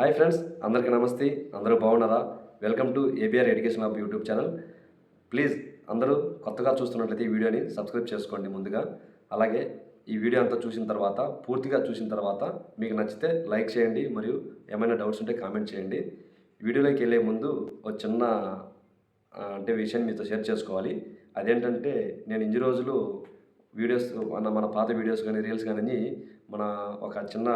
Hi friends అందరికీ నమస్తే అందరూ బాగున్నారా? Welcome to ABR education of YouTube channel. Please అందరూ కొత్తగా చూస్తున్నట్లయితే ఈ వీడియోని సబ్స్క్రైబ్ చేసుకోండి ముందుగా. అలాగే ఈ వీడియో అంతా చూసిన తర్వాత పూర్తిగా చూసిన తర్వాత మీకు నచ్చితే లైక్ చేయండి మరియు ఏమైనా డౌట్స్ ఉంటే కామెంట్ చేయండి. వీడియోలోకి వెళ్ళే ముందు ఒక చిన్న అంటే విషయాన్ని మీతో షేర్ చేసుకోవాలి. అదేంటంటే నేను ఇన్ని రోజులు వీడియోస్ మన మన పాత వీడియోస్ కానీ రీల్స్ కానీ మన ఒక చిన్న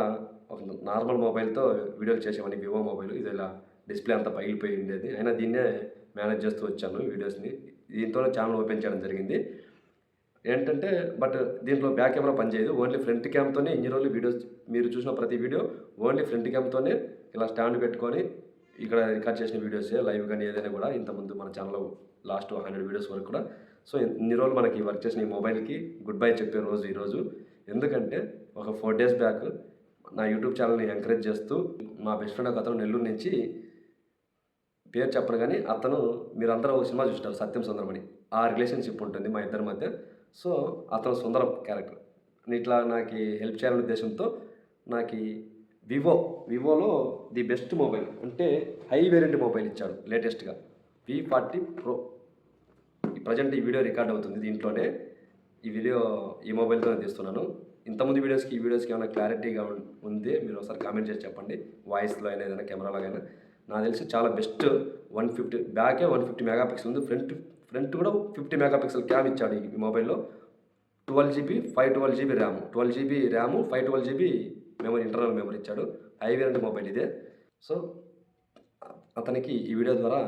ఒక నార్మల్ మొబైల్తో వీడియోలు చేసేవాడిని వివో మొబైల్ ఇది ఇలా డిస్ప్లే అంతా పగిలిపోయి ఉండేది. అయినా దీన్నే మేనేజ్ చేస్తూ వచ్చాను వీడియోస్ని. దీంతో ఛానల్ ఓపెన్ చేయడం జరిగింది. ఏంటంటే బట్ దీంట్లో బ్యాక్ కెమెరా పనిచేయదు ఓన్లీ ఫ్రంట్ క్యామ్తోనే ఇన్ని రోజులు వీడియోస్ మీరు చూసిన ప్రతి వీడియో ఓన్లీ ఫ్రంట్ క్యామ్తోనే ఇలా స్టాండ్ పెట్టుకొని ఇక్కడ రికార్డ్ చేసిన వీడియోస్ లైవ్ కానీ ఏదైనా కూడా ఇంతకుముందు మన ఛానల్లో లాస్ట్ హండ్రెడ్ వీడియోస్ వరకు కూడా. సో ఇన్ని రోజులు మనకి వర్క్ చేసిన ఈ మొబైల్కి గుడ్ బై చెప్పే రోజు ఈరోజు ఎందుకంటే ఒక ఫోర్ డేస్ బ్యాక్ నా యూట్యూబ్ ఛానల్ని ఎంకరేజ్ చేస్తూ మా బెస్ట్ ఫ్రెండ్ ఒక అతను నెల్లూరు నుంచి పేరు చెప్పను కానీ అతను మీరందరూ ఒక సినిమా చూస్తారు సత్యం సుందరమని. ఆ రిలేషన్షిప్ ఉంటుంది మా ఇద్దరి మధ్య. సో అతను సుందరం క్యారెక్టర్. ఇట్లా నాకు హెల్ప్ చేయాలనే ఉద్దేశంతో నాకు వివో వివోలో ది బెస్ట్ మొబైల్ అంటే హై వేరియంట్ మొబైల్ ఇచ్చాడు లేటెస్ట్గా. V forty pro. ప్రజెంట్ ఈ వీడియో రికార్డ్ అవుతుంది దీంట్లోనే. ఈ వీడియో ఈ మొబైల్తో తీస్తున్నాను. ఇంతకుముందు వీడియోస్కి ఈ వీడియోస్కి ఏమైనా క్లారిటీగా ఉంది మీరు ఒకసారి కామెంట్ చేసి చెప్పండి. వాయిస్లో అయినా ఏదైనా కెమెరాలో అయినా. నాకు తెలిసి చాలా బెస్ట్ వన్ ఫిఫ్టీ బ్యాకే వన్ ఫిఫ్టీ మెగా పిక్సెల్ ఉంది. ఫ్రంట్ ఫ్రంట్ కూడా ఫిఫ్టీ మెగా పిక్సెల్ క్యామ్ ఇచ్చాడు ఈ మొబైల్లో. Twelve GB five twelve GB RAM. Twelve GB RAM five twelve GB memory internal memory ఇచ్చాడు. హై వేరియంట్ మొబైల్ ఇదే. So అతనికి ఈ వీడియో ద్వారా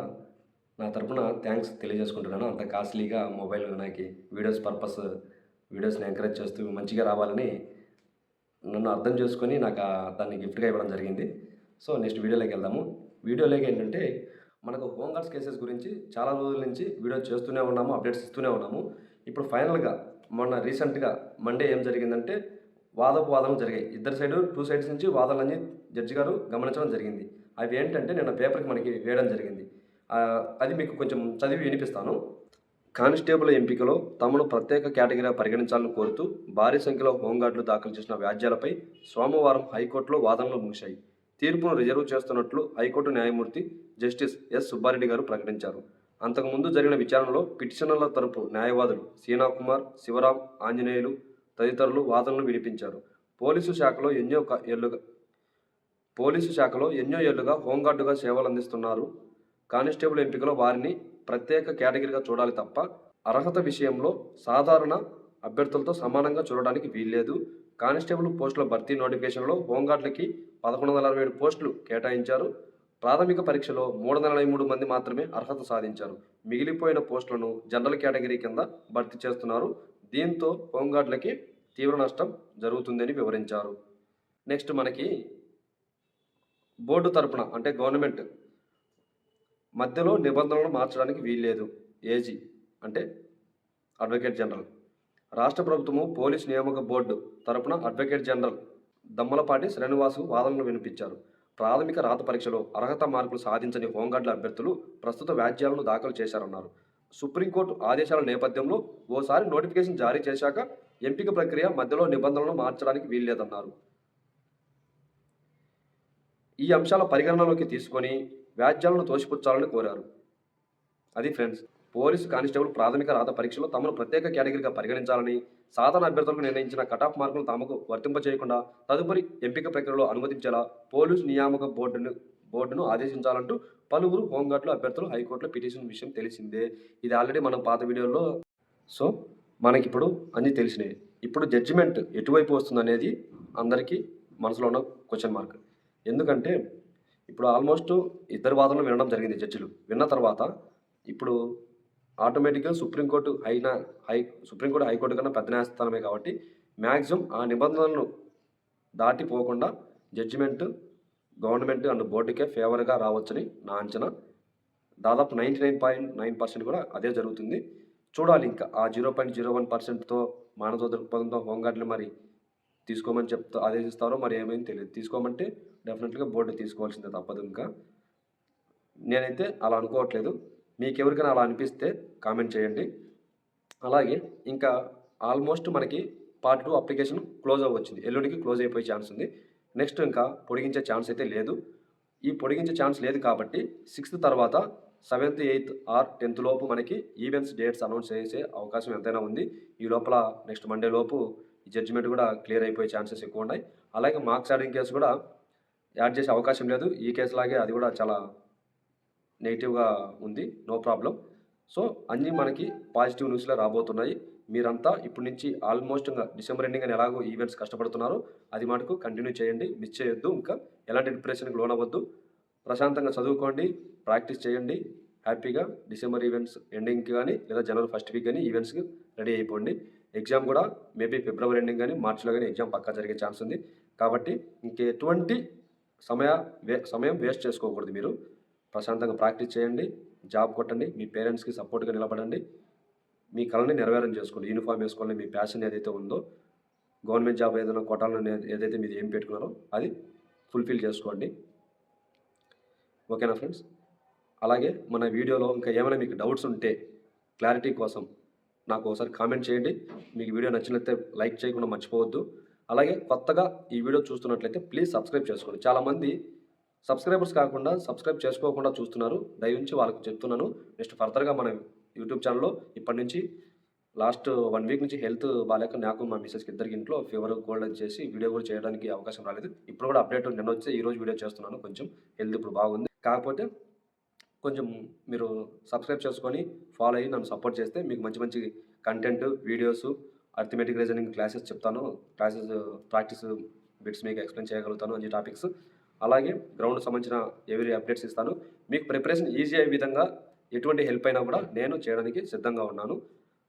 నా తరపున థ్యాంక్స్ తెలియజేసుకుంటున్నాను. అంత కాస్ట్లీగా మొబైల్ నాకు వీడియోస్ పర్పస్ వీడియోస్ని ఎంకరేజ్ చేస్తూ మంచిగా రావాలని నన్ను అర్థం చేసుకొని నాకు దాన్ని గిఫ్ట్గా ఇవ్వడం జరిగింది. సో నెక్స్ట్ వీడియోలోకి వెళ్దాము. వీడియోలోకి ఏంటంటే మనకు హోంగార్డ్స్ కేసెస్ గురించి చాలా రోజుల నుంచి వీడియో చేస్తూనే ఉన్నాము అప్డేట్స్ ఇస్తూనే ఉన్నాము. ఇప్పుడు ఫైనల్గా మొన్న రీసెంట్గా మండే ఏం జరిగిందంటే వాదపు వాదనలు జరిగాయి. ఇద్దరు సైడు టూ సైడ్స్ నుంచి వాదనలన్నీ జడ్జి గారు గమనించడం జరిగింది. అవి ఏంటంటే నిన్న పేపర్కి మనకి వేయడం జరిగింది. అది మీకు కొంచెం చదివి వినిపిస్తాను. కానిస్టేబుల్ ఎంపికలో తమను ప్రత్యేక కేటగిరీగా పరిగణించాలని కోరుతూ భారీ సంఖ్యలో హోంగార్డులు దాఖలు చేసిన వ్యాజ్యాలపై సోమవారం హైకోర్టులో వాదనలు ముగిశాయి. తీర్పును రిజర్వ్ చేస్తున్నట్లు హైకోర్టు న్యాయమూర్తి జస్టిస్ ఎస్ సుబ్బారెడ్డి గారు ప్రకటించారు. అంతకుముందు జరిగిన విచారణలో పిటిషనర్ల తరపు న్యాయవాదులు సీనా కుమార్ శివరాం ఆంజనేయులు తదితరులు వాదనలు వినిపించారు. పోలీసు శాఖలో ఎన్నో క- ఏళ్ళుగా పోలీసు శాఖలో ఎన్నో ఏళ్ళుగా హోంగార్డుగా సేవలు అందిస్తున్నారు కానిస్టేబుల్ ఎంపికలో వారిని ప్రత్యేక కేటగిరీగా చూడాలి తప్ప అర్హత విషయంలో సాధారణ అభ్యర్థులతో సమానంగా చూడడానికి వీల్లేదు. కానిస్టేబుల్ పోస్టుల భర్తీ నోటిఫికేషన్లో హోంగార్డులకి పదకొండు వందల అరవై ఏడు పోస్టులు కేటాయించారు. ప్రాథమిక పరీక్షలో మూడు వందల మూడు మంది మాత్రమే అర్హత సాధించారు. మిగిలిపోయిన పోస్టులను జనరల్ కేటగిరీ కింద భర్తీ చేస్తున్నారు. దీంతో హోంగార్డులకి తీవ్ర నష్టం జరుగుతుందని వివరించారు. నెక్స్ట్ మనకి బోర్డు తరపున అంటే గవర్నమెంట్ మధ్యలో నిబంధనలను మార్చడానికి వీల్లేదు. ఏజీ అంటే అడ్వకేట్ జనరల్. రాష్ట్ర ప్రభుత్వము పోలీస్ నియామక బోర్డు తరపున అడ్వకేట్ జనరల్ దమ్మలపాటి శ్రీనివాసు వాదనలు వినిపించారు. ప్రాథమిక రాత పరీక్షలో అర్హత మార్కులు సాధించని హోంగార్డుల అభ్యర్థులు ప్రస్తుత వ్యాజ్యాలను దాఖలు చేశారన్నారు. సుప్రీంకోర్టు ఆదేశాల నేపథ్యంలో ఓసారి నోటిఫికేషన్ జారీ చేశాక ఎంపిక ప్రక్రియ మధ్యలో నిబంధనలను మార్చడానికి వీల్లేదన్నారు. ఈ అంశాల పరిగణనలోకి తీసుకొని వ్యాజ్యాలను తోసిపుచ్చాలని కోరారు. అది ఫ్రెండ్స్ పోలీసు కానిస్టేబుల్ ప్రాథమిక రాత పరీక్షలో తమను ప్రత్యేక కేటగిరీగా పరిగణించాలని సాధారణ అభ్యర్థులకు నిర్ణయించిన కటాఫ్ మార్కులను తమకు వర్తింపచేయకుండా తదుపరి ఎంపిక ప్రక్రియలో అనుమతించేలా పోలీసు నియామక బోర్డును బోర్డును ఆదేశించాలంటూ పలువురు హోంగార్డులు అభ్యర్థులు హైకోర్టులో పిటిషన్ విషయం తెలిసిందే. ఇది ఆల్రెడీ మనం పాత వీడియోలో సో మనకిప్పుడు అన్నీ తెలిసినాయి. ఇప్పుడు జడ్జిమెంట్ ఎటువైపు వస్తుందనేది అందరికీ మనసులో ఉన్న క్వశ్చన్ మార్క్. ఎందుకంటే ఇప్పుడు ఆల్మోస్ట్ ఇద్దరు వాదనలు వినడం జరిగింది జడ్జిలు. విన్న తర్వాత ఇప్పుడు ఆటోమేటిక్గా సుప్రీంకోర్టు హైనా హై సుప్రీంకోర్టు హైకోర్టు కన్నా పెద్ద న్యాయస్థానమే కాబట్టి మ్యాక్సిమం ఆ నిబంధనలను దాటిపోకుండా జడ్జిమెంట్ గవర్నమెంట్ అండ్ బోర్డుకే ఫేవర్గా రావచ్చని నా అంచనా. దాదాపు ninety nine point nine percent కూడా అదే జరుగుతుంది. చూడాలి ఇంకా ఆ జీరో పాయింట్ జీరో వన్ పర్సెంట్తో మానవ దృక్పథంతో హోంగార్డులు మరి తీసుకోమని చెప్తా ఆదేశిస్తారో మరి ఏమైంది తెలియదు. తీసుకోమంటే డెఫినెట్గా బోర్డు తీసుకోవాల్సిందే తప్పదు ఇంకా. నేనైతే అలా అనుకోవట్లేదు. మీకు ఎవరికైనా అలా అనిపిస్తే కామెంట్ చేయండి. అలాగే ఇంకా ఆల్మోస్ట్ మనకి పార్ట్ టూ అప్లికేషన్ క్లోజ్ అవ్వచ్చింది. ఎల్లుండికి క్లోజ్ అయిపోయే ఛాన్స్ ఉంది. నెక్స్ట్ ఇంకా పొడిగించే ఛాన్స్ అయితే లేదు. ఈ పొడిగించే ఛాన్స్ లేదు కాబట్టి సిక్స్త్ తర్వాత సెవెంత్ ఎయిత్ ఆర్ టెన్త్ లోపు మనకి ఈవెంట్స్ డేట్స్ అనౌన్స్ చేసే అవకాశం ఎంతైనా ఉంది. ఈ లోపల నెక్స్ట్ మండే లోపు ఈ జడ్జిమెంట్ కూడా క్లియర్ అయిపోయే ఛాన్సెస్ ఎక్కువ ఉన్నాయి. అలాగే మార్క్స్ యాడింగ్ కేసు కూడా యాడ్ చేసే అవకాశం లేదు. ఈ కేసులాగే అది కూడా చాలా నెగిటివ్గా ఉంది. నో ప్రాబ్లం సో అన్నీ మనకి పాజిటివ్ న్యూస్లో రాబోతున్నాయి. మీరంతా ఇప్పటి నుంచి ఆల్మోస్ట్ ఇంకా డిసెంబర్ ఎండింగ్ అని ఎలాగో ఈవెంట్స్ కష్టపడుతున్నారో. అది మటుకు కంటిన్యూ చేయండి. మిస్ చేయొద్దు. ఇంకా ఎలాంటి డిప్రెషన్కి లోన్ అవ్వద్దు ప్రశాంతంగా చదువుకోండి. ప్రాక్టీస్ చేయండి. హ్యాపీగా డిసెంబర్ ఈవెంట్స్ ఎండింగ్కి కానీ లేదా జనవరి ఫస్ట్ వీక్ కానీ ఈవెంట్స్కి రెడీ అయిపోండి. ఎగ్జామ్ కూడా మేబీ ఫిబ్రవరి ఎండింగ్ కానీ మార్చిలో కానీ ఎగ్జామ్ పక్కా జరిగే ఛాన్స్ ఉంది. కాబట్టి ఇంకెటువంటి సమయ వే సమయం వేస్ట్ చేసుకోకూడదు మీరు. ప్రశాంతంగా ప్రాక్టీస్ చేయండి జాబ్ కొట్టండి మీ పేరెంట్స్కి సపోర్ట్గా నిలబడండి. మీ కళని నెరవేరం చేసుకోండి. యూనిఫామ్ వేసుకోండి మీ ప్యాషన్ ఏదైతే ఉందో గవర్నమెంట్ జాబ్ ఏదైనా కొట్టాలని ఏదైతే మీరు ఏం పెట్టుకున్నారో అది ఫుల్ఫిల్ చేసుకోండి. ఓకేనా ఫ్రెండ్స్? అలాగే మన వీడియోలో ఇంకా ఏమైనా మీకు డౌట్స్ ఉంటే క్లారిటీ కోసం నాకు ఒకసారి కామెంట్ చేయండి. మీకు వీడియో నచ్చినట్లయితే లైక్ చేయకుండా మర్చిపోవద్దు. అలాగే కొత్తగా ఈ వీడియో చూస్తున్నట్లయితే ప్లీజ్ సబ్స్క్రైబ్ చేసుకోండి. చాలామంది సబ్స్క్రైబర్స్ కాకుండా సబ్స్క్రైబ్ చేసుకోకుండా చూస్తున్నారు. దయవుంచి వాళ్ళకి చెప్తున్నాను. నెక్స్ట్ ఫర్దర్గా మన యూట్యూబ్ ఛానల్లో ఇప్పటి నుంచి లాస్ట్ వన్ వీక్ నుంచి హెల్త్ బాగాలేక నాకు మా మిస్సెస్కి ఇద్దరికి ఇంట్లో ఫీవర్ కోల్డ్ అని చేసి వీడియో కూడా చేయడానికి అవకాశం రాలేదు. ఇప్పుడు కూడా అప్డేట్ నిన్న వచ్చి ఈ రోజు వీడియో చేస్తున్నాను. కొంచెం హెల్త్ ఇప్పుడు బాగుంది. కాకపోతే కొంచెం మీరు సబ్స్క్రైబ్ చేసుకొని ఫాలో అయ్యి నన్ను సపోర్ట్ చేస్తే మీకు మంచి మంచి content videos arithmetic reasoning classes చెప్తాను క్లాసెస్ ప్రాక్టీస్ బిట్స్ మీకు ఎక్స్ప్లెయిన్ చేయగలుగుతాను అన్ని టాపిక్స్ అలాగే గ్రౌండ్ సంబంధించిన ఎవరి అప్డేట్స్ ఇస్తాను. మీకు ప్రిపరేషన్ ఈజీ అయ్యే విధంగా ఎటువంటి హెల్ప్ అయినా కూడా నేను చేయడానికి సిద్ధంగా ఉన్నాను.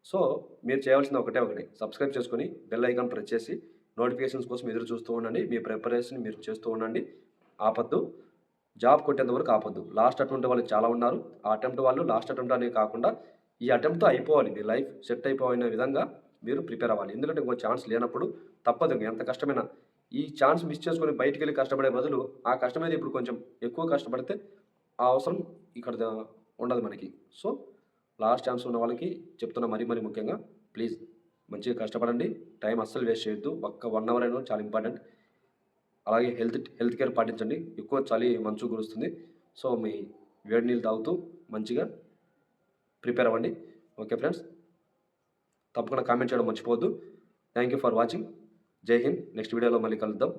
సో మీరు చేయాల్సింది ఒకటే ఒకటి. సబ్స్క్రైబ్ చేసుకొని బెల్ ఐకాన్ ప్రెస్ చేసి నోటిఫికేషన్స్ కోసం ఎదురు చూస్తూ ఉండండి. మీ ప్రిపరేషన్ మీరు చేస్తూ ఉండండి. ఆపద్దు. జాబ్ కొట్టేంత వరకు ఆపద్దు. లాస్ట్ అటెంప్ట్ వాళ్ళు చాలా ఉన్నారు. ఆ అటెంప్ట్ వాళ్ళు లాస్ట్ అటెంప్ట్ అనేది కాకుండా ఈ అటెంప్ట్తో అయిపోవాలి. మీ లైఫ్ సెట్ అయిపోయిన విధంగా మీరు ప్రిపేర్ అవ్వాలి. ఎందుకంటే ఇంకో ఛాన్స్ లేనప్పుడు తప్పదు ఎంత కష్టమైనా. ఈ ఛాన్స్ మిస్ చేసుకొని బయటికి వెళ్ళి కష్టపడే బదులు ఆ కష్టం మీద ఇప్పుడు కొంచెం ఎక్కువ కష్టపడితే ఆ అవసరం ఇక్కడ ఉండదు మనకి. సో లాస్ట్ ఛాన్స్ ఉన్న వాళ్ళకి చెప్తున్నా మరీ మరీ ముఖ్యంగా ప్లీజ్ మంచిగా కష్టపడండి. టైం అస్సలు వేస్ట్ చేయొద్దు. ఒక్క వన్ అవర్ అయినా చాలా ఇంపార్టెంట్. అలాగే హెల్త్ హెల్త్ కేర్ పాటించండి. ఎక్కువ చలి మంచు కురుస్తుంది. సో మీ వేడి నీళ్ళు తాగుతూ మంచిగా ప్రిపేర్ అవ్వండి. Okay friends. తప్పకుండా కామెంట్ చేయడం మర్చిపోవద్దు. థ్యాంక్ యూ ఫర్ వాచింగ్ జై హింద్ నెక్స్ట్ వీడియోలో మళ్ళీ కలుద్దాం.